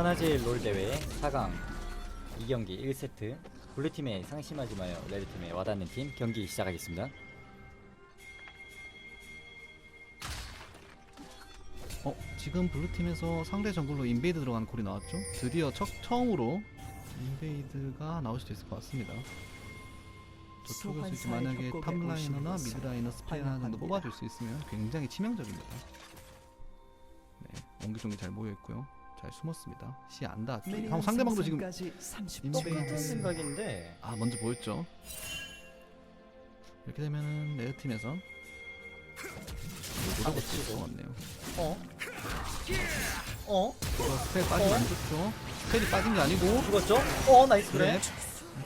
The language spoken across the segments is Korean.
천하제일 롤 대회 4강 2경기 1세트 블루팀의 상심하지 마요 레드팀의 와닿는 팀 경기 시작하겠습니다 어, 지금 블루팀에서 상대 정글로 인베이드 들어간 콜이 나왔죠? 드디어 첫, 처음으로 인베이드가 나올 수도 있을 것 같습니다. 저쪽에서 이제 소환사의 만약에 협곡에 탑라이너나 오신 것을 미드라이너 스페인 하나 정도 환영합니다. 뽑아줄 수 있으면 굉장히 치명적입니다. 네, 옹기종기 잘 모여있고요. 잘 숨었습니다. 시 안 닿았죠? 형, 상대방도 지금. 똑같은 생각인데 아 먼저 보였죠? 이렇게 되면은 레드 팀에서 노려가 치고. 치고 것 같네요. 어? 어? 이거 스펠 빠지면 안 좋죠? 스펠이 빠진 게 아니고 죽었죠? 어 나이스 그래 네.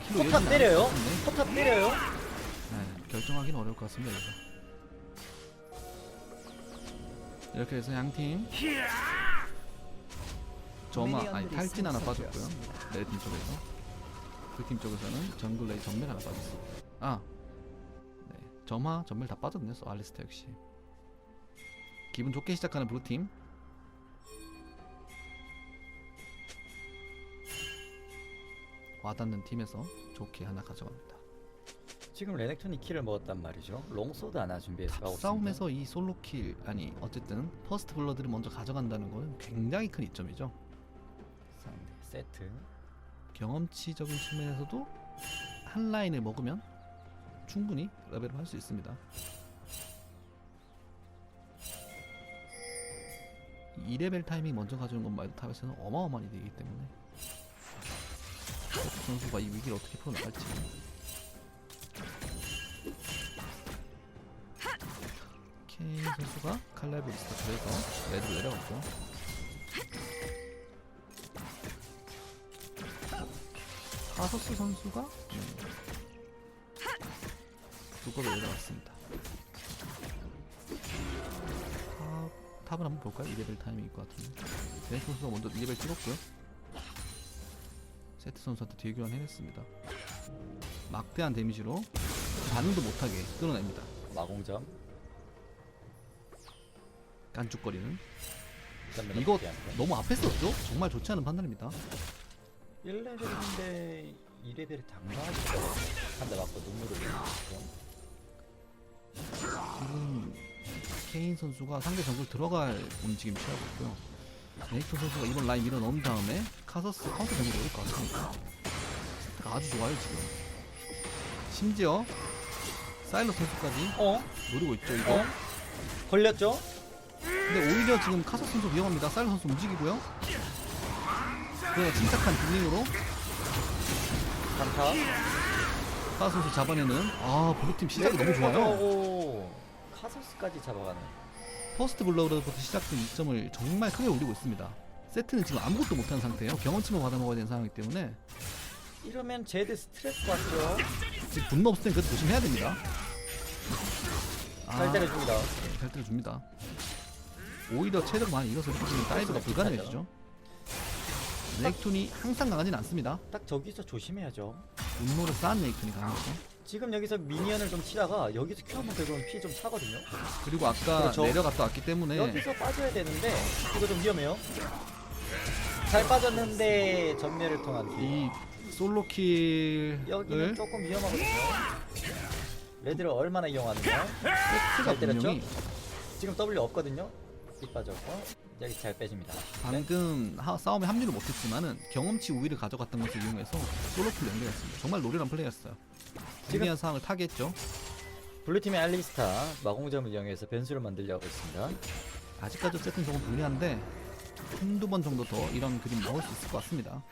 킬로 포탑 때려요. 포탑 때려요 네, 결정하기는 어려울 것 같습니다. 이렇게 해서 양팀 저마 아니 탈진 하나 빠졌고요. 생성되었습니다. 레드팀 쪽에서 그 팀 쪽에서는 정글 레이 전멸 하나 빠졌어. 아, 네, 점화 전멸 다 빠졌네요. 소 알리스타 역시. 기분 좋게 시작하는 블루팀. 와닿는 팀에서 좋게 하나 가져갑니다. 지금 레넥톤이 킬을 먹었단 말이죠 롱소드 하나 준비해서 가고 싸움에서 이 솔로 킬 아니 어쨌든 퍼스트 블러드를 먼저 가져간다는 거는 굉장히 큰 이점이죠. 세트. 경험치적인 측면에서도 한 라인을 먹으면 충분히 레벨을 할수 있습니다. 2레벨 타이밍 먼저 가져오는 것 말도 탑에서는 어마어마한 이득이기 때문에 세트 선수가 이 위기를 어떻게 풀어나갈지. K 선수가 칼날브 리스타트에서 레드로 내려갔고 카서스 선수가 음, 두꺼비 내려갔습니다. 탑, 탑을 한번 볼까요? 2레벨 타이밍일 것 같은데. 벤 선수가 먼저 2레벨 찍었고요. 세트 선수한테 뒤에 교환 해냈습니다. 막대한 데미지로 반응도 못하게 끌어냅니다. 마공점 깐죽거리는. 이거. 너무 앞에 썼죠? 정말 좋지 않은 판단입니다. 1레벨인데 2레벨을 당당하게 한대 맞고 눈물을 흘리고 지금 케인 선수가 상대 정글 들어갈 움직임 취하고 있고요. 네이토 선수가 이번 라인 밀어 넣은 다음에 카서스 카운터 정글 넣을 것 같습니다. 세트가 아주 좋아요 지금. 심지어 사일러 선수까지 어? 노리고 있죠 이거. 어? 걸렸죠? 근데 오히려 지금 카서스 선수 위험합니다. 사일러 선수 움직이고요. 그 침착한 딜링으로 강타 선수 잡아내는 아 블루팀 시작이 너무 좋아요. 오 카소스까지 잡아가네 퍼스트 블러드부터 시작된 이점을 정말 크게 올리고 있습니다. 세트는 지금 아무것도 못하는 상태예요. 경험치만 받아먹어야 되는 상황이기 때문에 이러면 제드 스트레스 받죠 지금 분노 없을 땐 그래도 조심해야 됩니다. 잘 때려줍니다 네, 잘 때려줍니다. 오히려 체력 많이 잃어서 이렇게 되면 다이브가 불가능해지죠. 네이톤이 항상 강하진 않습니다. 딱 저기서 조심해야죠 분노를 쌓은 네이톤이 강하죠. 지금 여기서 미니언을 좀 치다가 여기서 큐 한번 들고 피좀 차거든요 그리고 아까 그렇죠. 내려갔다 왔기 때문에 여기서 빠져야 되는데 이거 좀 위험해요 잘 빠졌는데 전멸을 통한 뒤이 솔로 킬을 여기는 조금 위험하거든요 레드를 얼마나 이용하느냐 세트가 잘 때렸죠? 분명히 지금 W 없거든요 피 빠졌고 여기 잘 빼집니다 방금 하- 싸움에 합류를 못했지만은 경험치 우위를 가져갔던 것을 이용해서 솔로킬 연결했습니다. 정말 노련한 플레이였어요. 불리한 상황을 타겠죠. 블루팀의 알리스타 마공점을 이용해서 변수를 만들려고 있습니다 아직까지 세트는 조금 불리한데 한두 번 정도 더 이런 그림 나올 수 있을 것 같습니다.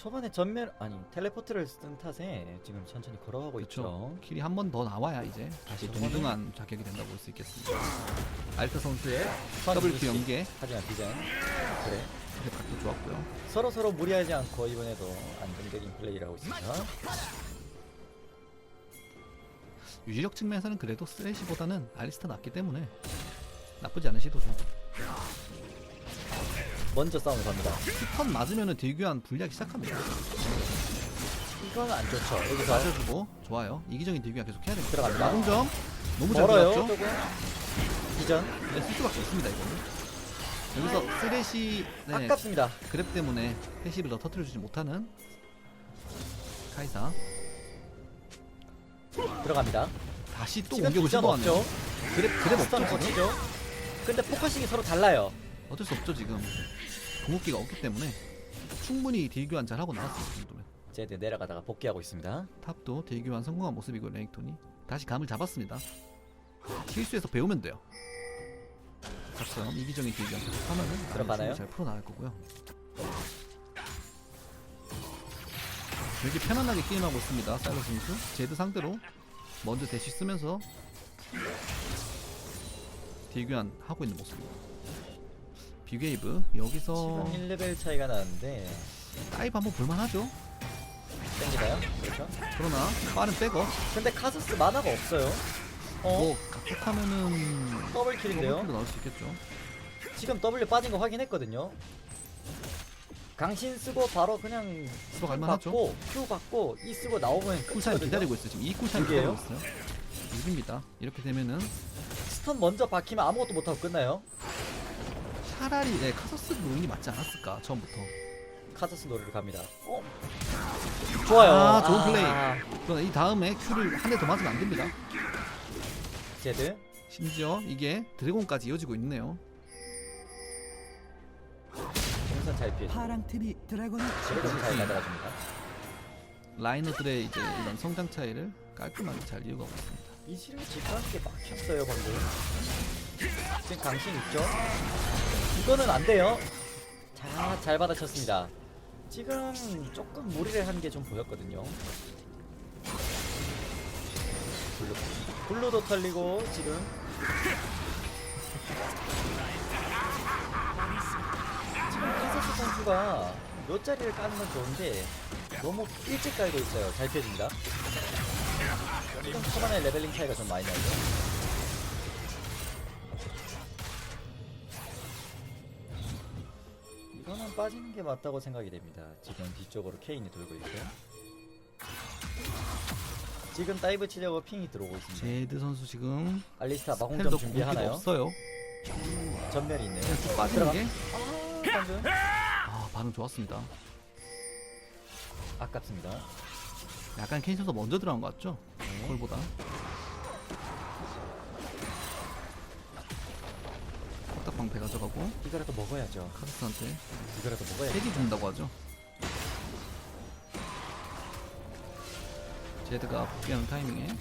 초반에 전멸 아니 텔레포트를 쓴 탓에 지금 천천히 걸어가고 그렇죠. 있죠 킬이 한 번 더 나와야 이제 다시 동등한 자격이 된다고 볼 수 있겠습니다. 알타 선수의 더블 킬 연계 하지만 디자인 그래 랩각도 좋았고요. 서로 서로 무리하지 않고 이번에도 안정적인 플레이를 하고 있습니다 유지력 측면에서는 그래도 쓰레시보다는 알리스타 낫기 때문에 나쁘지 않은 시도죠. 먼저 싸움을 갑니다 턴 맞으면은 딜교환 불리하기 시작합니다. 이건 안 좋죠 여기서 맞아주고 좋아요. 이기적인 딜교환 계속 해야 됩니다. 들어갑니다. 마공점 너무 잘 멀어요 들어갔죠? 조금 기전 네, 쓸 수밖에 없습니다 이거는. 여기서 쓰레시 네, 아깝습니다 그랩 때문에 패시브를 더 터트려주지 못하는 카이사 들어갑니다 다시 또 지금 공격을 기전. 없죠 그랩 그랩 스턴 없죠 지금? 거치죠 근데 포커싱이 서로 달라요 어쩔 수 없죠 지금. 궁극기가 없기 때문에 충분히 딜 교환 잘 하고 나왔어요 이 정도면. 제드 내려가다가 복귀하고 있습니다 탑도 딜 교환 성공한 모습이고 레넥톤이 다시 감을 잡았습니다. 실수해서 배우면 돼요. 가끔 이기적인 딜 교환 계속 하면은 들어가나요? 충분히 잘 풀어나갈 거고요. 되게 편안하게 게임하고 있습니다. 사일러 선수 제드 상대로 먼저 대시 쓰면서 딜 교환 하고 있는 모습입니다. 비게이브 여기서 지금 1레벨 차이가 나는데 다이브 한번 볼만하죠. 땡기나요? 그렇죠 그러나 빠른 백업 근데 카서스 만화가 없어요 어? 뭐 각각하면은 더블 킬인데요 더블킬로 나올 수 있겠죠. 지금 W 빠진 거 확인했거든요 강신 쓰고 바로 그냥 들어갈 Q 만하죠. 받고 Q 받고 E 쓰고 나오면 쿨타임 끝이거든요 기다리고 있어요. 지금 이 쿨타임? 기다리고 있어요. 6입니다. 이렇게 되면은 스턴 먼저 박히면 아무것도 못하고 끝나요 차라리 네, 카서스 노인이 맞지 않았을까 처음부터. 카서스 노리를 갑니다 어? 좋아요 아, 좋은 플레이. 그러나 이 다음에 Q를 한 대 더 맞으면 안 됩니다. 제드 심지어 이게 드래곤까지 이어지고 있네요. 동선 잘 피해 파랑 제드 잘 날아가줍니다 라이너들의 이제 이런 성장 차이를 깔끔하게 잘 이어가고 있습니다. 이지를 집중하는 게 막혔어요 방금 지금 강신 있죠? 이거는 안 돼요. 자, 잘 받아쳤습니다. 지금 조금 무리를 한 게 좀 보였거든요. 블루 블루도 털리고 지금. 지금 카사스 선수가 몇 자리를 까는 건 좋은데 너무 일찍 깔고 있어요. 잘 피해줍니다. 지금 초반에 레벨링 차이가 좀 많이 나죠. 이거는 빠지는 게 맞다고 생각이 됩니다. 지금 뒤쪽으로 케인이 돌고 있고요. 지금 다이브 치려고 핑이 들어오고 있습니다. 제드 선수 지금 알리스타 마공점 준비하나요? 없어요. 전멸이 있네요. 그냥 쭉 빠지는 게 아, 아, 반응 좋았습니다. 아깝습니다. 약간 케인 선수 먼저 들어간 것 같죠? 네. 콜보다. 방배 가져가고 이거라도 먹어야죠. 카드스한테 이거라도 먹어야죠. 세기 준다고 하죠. 제드가 복귀하는 타이밍에 네.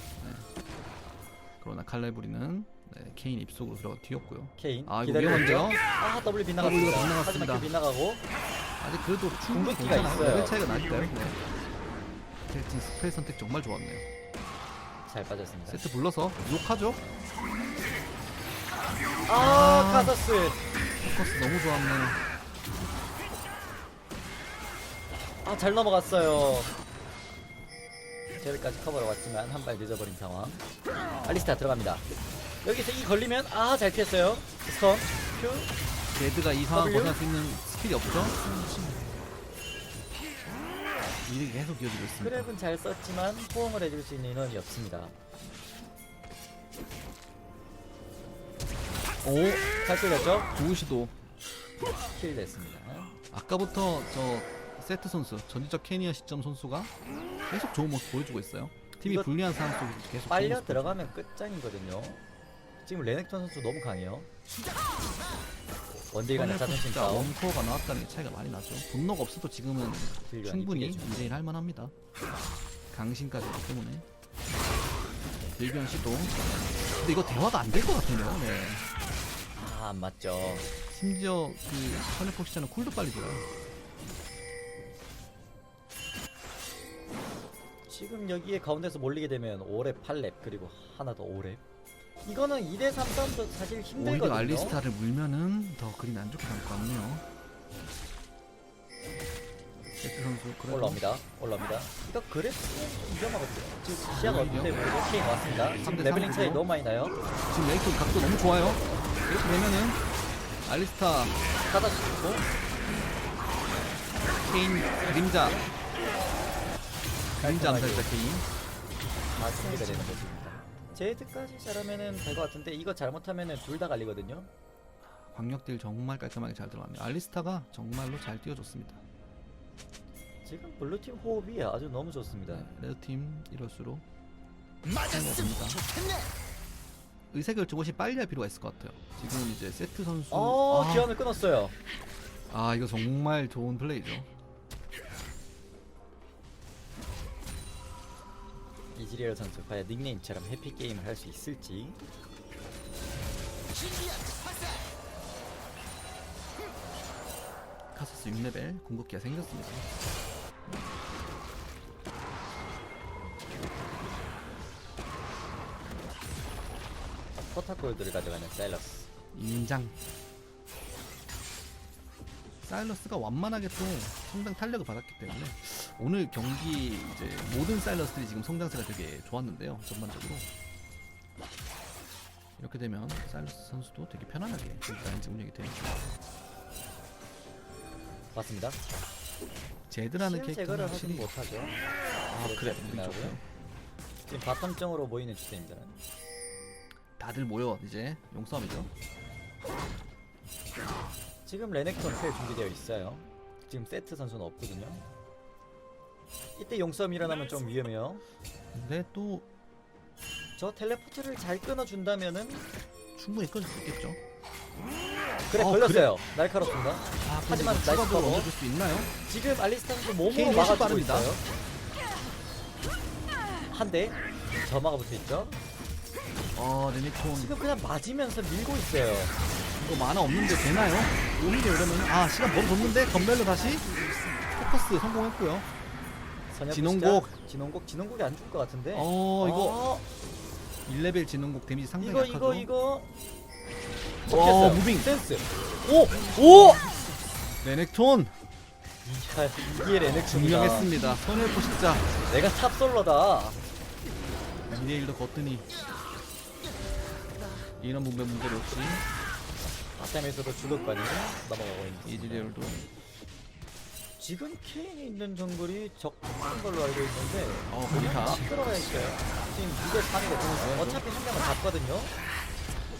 그러나 칼레브리는 네, 케인 입속으로 들어가 뒤었고요. 케인 아 이거 기다리고 위험한데요? 아 W W가 빗나갔습니다. 빗나갔습니다. 하지만 Q 빗나가고 아직 그래도 충분히 궁극기가 괜찮아요. 있어요. 레벨 차이가 나니까요. 네. 켈틴 스펠 선택 정말 좋았네요. 잘 빠졌습니다. 세트 불러서 유혹하죠. 아 카서스 포커스 너무 좋았네요. 아잘 넘어갔어요. 제드까지 커버를 왔지만 한 발 늦어버린 상황. 알리스타 들어갑니다. 여기서 이 걸리면 아 잘 피했어요. 스턴 Q 제드가 이 상황 W? 벗어날 수 있는 스킬이 없죠. 일이 계속 이어지고 있습니다. 크랩은 잘 썼지만 호응을 해줄 수 있는 인원이 없습니다. 오, 잘 뚫렸죠? 좋은 시도. 킬 됐습니다. 아까부터 저 세트 선수, 전지적 캐니어 시점 선수가 계속 좋은 모습 보여주고 있어요. 팀이 이거 불리한 상황 속에서 계속 좋은 빨려 모습 들어가면 끝장이거든요. 지금 레넥톤 선수 너무 강해요. 원딜 간의 이번에 자존심 진짜 싸움. 원코어가 나왔다는 게 차이가 많이 나죠. 분노가 없어도 지금은 충분히 이쁘게. 2대1 할만합니다. 강신까지 있기 때문에 딜견 시도. 근데 이거 대화가 안 될 것 같네요. 네. 아, 안 맞죠. 심지어 그 선의 포시션은 쿨도 빨리 돌아요. 지금 여기에 가운데서 몰리게 되면 5렙, 8렙 그리고 하나 더 5렙. 이거는 2대3 싸움도 사실 힘들거든요. 오히려 알리스타를 물면은 더 그림이 안 좋게 나올 것 같네요. 세트 선수 그래도 올라옵니다. 올라옵니다. 이거 그랩 위험하거든요. 지금 시야가. 어떤데 모르고 케인 왔습니다. 지금 삼대 레벨링 차이. 너무 많이 나요. 지금 레이톤 각도 너무 좋아요. 이렇게 되면은 알리스타 가다 죽고 케인 그림자 그림자 암살자 케인 다 준비가 되는 모습입니다. 제드까지 잘하면은 될 것 같은데 이거 잘못하면은 둘 다 갈리거든요. 광역딜 정말 깔끔하게 잘 들어갑니다. 알리스타가 정말로 잘 띄워줬습니다. 지금 블루팀 호흡이 아주 너무 좋습니다. 네, 레드팀 이럴수록 맞았으면 니다 좋겠네. 의사결정 혹시 빨리 할 필요가 있을 것 같아요. 지금 이제 세트 선수 어, 아, 기원을 끊었어요. 아 이거 정말 좋은 플레이죠. 이즈리얼 선수 과연 닉네임처럼 해피 게임을 할 수 있을지. 카서스 6레벨 궁극기가 생겼습니다. 포탑골드를 가져가는 사일러스. 인장. 사일러스가 완만하게 또 성장 탄력을 받았기 때문에 오늘 경기 이제 모든 사일러스들이 지금 성장세가 되게 좋았는데요. 전반적으로 이렇게 되면 사일러스 선수도 되게 편안하게 이제 운영이 되죠. 맞습니다. 제드라는 캐릭터는 제거를 확실히 못하죠. 아 그래 우리. 좋고요. 지금 바텀 정으로 모이는 주세입니다. 다들 모여 이제 용싸움이죠. 지금 레넥톤 펠 준비되어 있어요. 지금 세트 선수는 없거든요. 이때 용싸움 일어나면 좀 위험해요. 근데 또 저 텔레포트를 잘 끊어준다면은 충분히 끊을 수 있겠죠. 그래 어, 걸렸어요. 날카롭습니다. 아, 하지만 나이스 추가로 커버. 얹어줄 수 있나요? 지금 알리스타 선수 몸으로 케인이 훨씬 막아주고 빠릅니다. 있어요. 한 대. 점화가 붙어 있죠. 어 레네콘 지금 그냥 맞으면서 밀고 있어요. 이거 만화 없는데 되나요? 오히려 이러면 아 시간 벌어졌는데 전멸로 다시 포커스 성공했고요. 보시죠. 진홍곡 진홍곡이 안 죽을 것 같은데. 어 이거 어, 1레벨 진흥국 데미지 상당히 이거 약하죠. 이거 이거 와 먹혔어요. 무빙 센스. 오! 오! 레넥톤 이야, 이게 레넥톤이다. 증명했습니다. 손해 포식자 내가 탑솔러다. 미래일도 거뜬히 이런 문제 문제로 역시 아템에서도 주도권이 넘어가고 있는 이즈리얼도 지금 케인이 있는 정글이 적한 걸로 알고 있는데 어 보리타 들어가 있어요. 지금 2대 3이거든요. 네, 어차피 한 명은 잡거든요.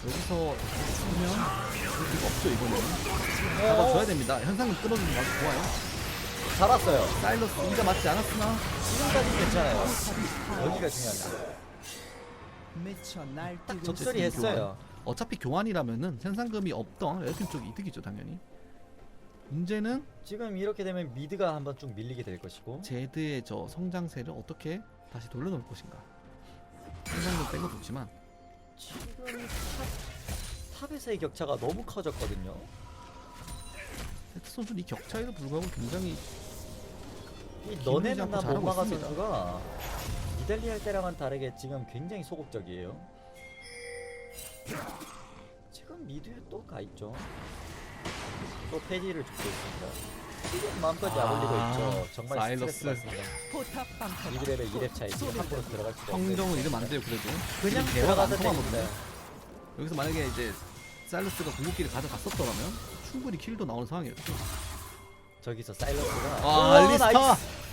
여기서 쓰면 이거 없죠 이거는 어, 잡아줘야 됩니다. 현상금 끌어주는 거 아주 좋아요. 잡았어요. 사일러스 이가 맞지 않았으나 지금까지 괜찮아요. 여기가 중요합니다. 딱 적절히 했어요. 어차피 교환이라면은 현상금이 없던 레드팀 쪽이 이득이죠 당연히. 문제는 지금 이렇게 되면 미드가 한번 쭉 밀리게 될 것이고 제드의 저 성장세를 어떻게 다시 돌려놓을 것인가. 현상금 뺀거 좋지만 지금 탑, 탑에서의 격차가 너무 커졌거든요. 세트 선수는 이 격차에도 불구하고 굉장히 이 너네는 나못 막아. 선수가 이달리 할 때랑은 다르게 지금 굉장히 소극적이에요. 지금 미드에 또 가 있죠. 또 패디를 죽고 있습니다. 지금 마음까지 안 올리고 아, 있죠. 정말. 스트레스 받습니다. 포탑 방패. 2레벨 2렙 차이 지금 함부로 들어갈 수가 없어요. 성정은 이러면 안 돼요 그래도. 그냥 통하거든요. 때립니다. 여기서 만약에 이제 사일러스가 궁극기를 가져갔었더라면 충분히 킬도 나오는 상황이었죠. 저기서 사일러스가 아 오, 알리스타 나이스!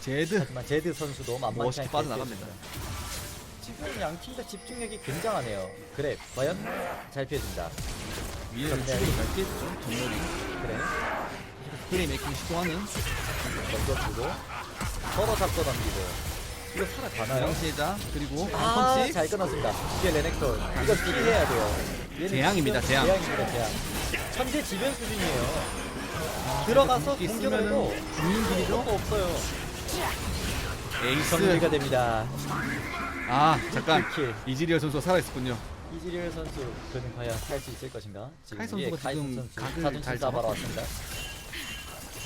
제드 하지만 제드 선수도 만만치 멋있게 않게 빠져나갑니다. 지금 양팀 다 집중력이 굉장하네요. 그래, 과연 잘 피해준다. 전멸이. 충분히 잘 피했죠 전멸이. 그래, 플레이 메이킹 시도하는 넘겨주고 서로 잡고 넘기고. 이거 살아가나요? 장시자 그리고 아, 펀치 잘 끊었습니다. 이게 레넥톤. 이거 피해야 돼요. 얘는 재앙입니다, 지금 재앙. 재앙입니다, 재앙. 천재 지변 수준이에요. 들어가서 궁극기 공격을 해도 쓰면은 죽는 길이죠. 것도 없어요. 에이스 정리가 됩니다. 아 잠깐 킬. 이지리얼 선수가 살아있었군요 이지리얼 선수 그는 과연 살수 있을 것인가? 지금 카이 위에 선수가 카이슨 지금 선수 각을 자존심 잡았습니다. 왔습니다.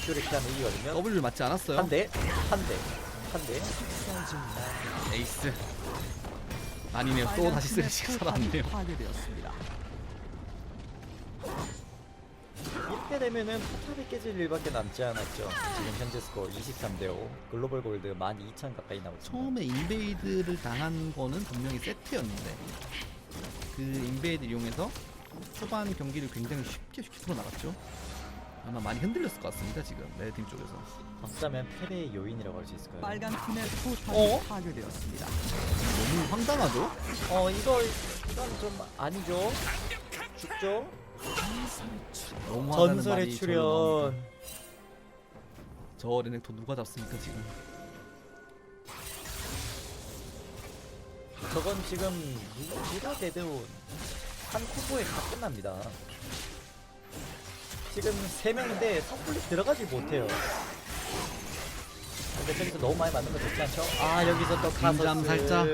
큐리키하는 이거든요. W를 맞지 않았어요 한 대, 한 대, 한 대. 에이스 아니네요 또 다시 쓰레쉬가 살아났네요 파괴되었습니다. 이렇게 되면은 포탑이 깨질 일밖에 남지 않았죠. 지금 현재 스코어 23 대 5, 글로벌 골드 12,000 가까이 나오고 있습니다. 처음에 인베이드를 당한 거는 분명히 세트였는데 그 인베이드 이용해서 초반 경기를 굉장히 쉽게 쉽게 풀어나갔죠 아마 많이 흔들렸을 것 같습니다 지금 레드팀 쪽에서 어쩌면 패배의 요인이라고 할 수 있을까요? 빨간 팀의 포탑이 어? 파괴되었습니다. 너무 황당하죠? 어 이걸 이건 좀 아니죠. 죽죠. 너무하다는 전설의 말이 나옵니다. 출연. 저 레넥톤 누가 잡습니까 지금? 저건 지금 누가 대대운 한 콤보에 다 끝납니다. 지금 세 명인데 섣불리 들어가지 못해요. 근데 저기서 너무 많이 맞는 거 좋지 않죠? 아 여기서 또 카서스. 긴장 살짝.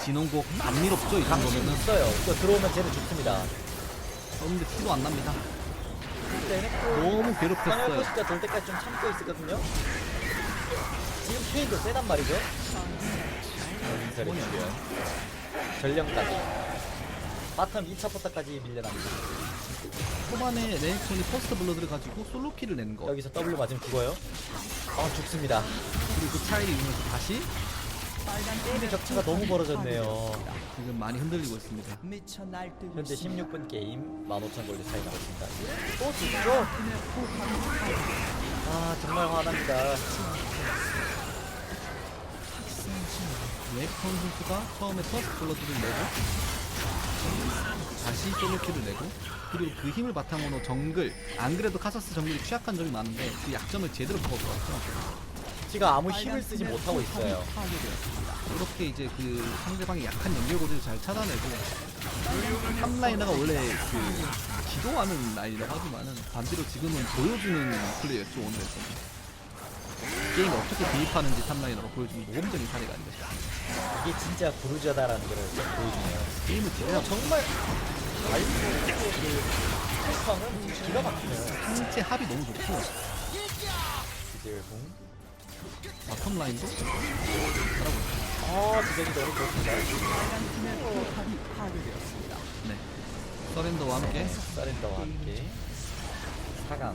진홍국 안 미롭죠 이 강심 정도면은? 있어요. 이거 들어오면 쟤는 죽습니다. 그런데 티도 안 납니다. 너무 선열 괴롭혔어요. 포스가 돌 때까지 좀 참고 있었거든요. 지금 케인도 세단 말이죠. 전설의 출연. 전령까지. 바텀 2차 포탑까지 밀려납니다. 초반에 레넥톤이 퍼스트 블러드를 가지고 솔로킬을 내는 거 여기서 W 맞으면 죽어요. 어 죽습니다. 그리고 그 차이를 이용해서 다시 게임의 격차가 너무 벌어졌네요. 지금 많이 흔들리고 있습니다. 미쳐 날뛰고 현재 있습니다. 16분 게임 15,000 골드 차이 나고 있습니다. 또 죽죠? 아 정말 화납니다. 웹턴 선수가 처음에 퍼스트 블러드를 내고 다시 솔로킬을 내고 그리고 그 힘을 바탕으로 정글 안 그래도 카사스 정글이 취약한 점이 많은데 그 약점을 제대로 퍼들었죠. 지금 아무 힘을 쓰지 못하고 있어요. 이렇게 이제 그 상대방의 약한 연결고리를 잘 찾아내고 탑 라이너가 원래 그 기도하는 라인이라고 하지만은 반대로 지금은 보여주는 플레이였죠 오늘에서 게임에 어떻게 개입하는지 탑 라이너가 보여주는 모범적인 사례가 아닌가 싶습니다 이게 진짜 부르저다라는 걸좀 보여주네요. 게임을 어, 제대로 정말 알고 그 패턴은 기가 막히네요. 상체 합이 너무 좋고 이제 공. 바텀 라인도? 아 지금이 너무 좋습니다. 네. 서렌더와 함께. 서렌더와 함께. 4강.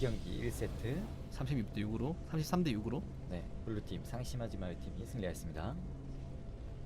2경기 1세트. 32대 6으로 33대 6으로. 네. 블루팀 상심하지 마요 팀이 승리하였습니다.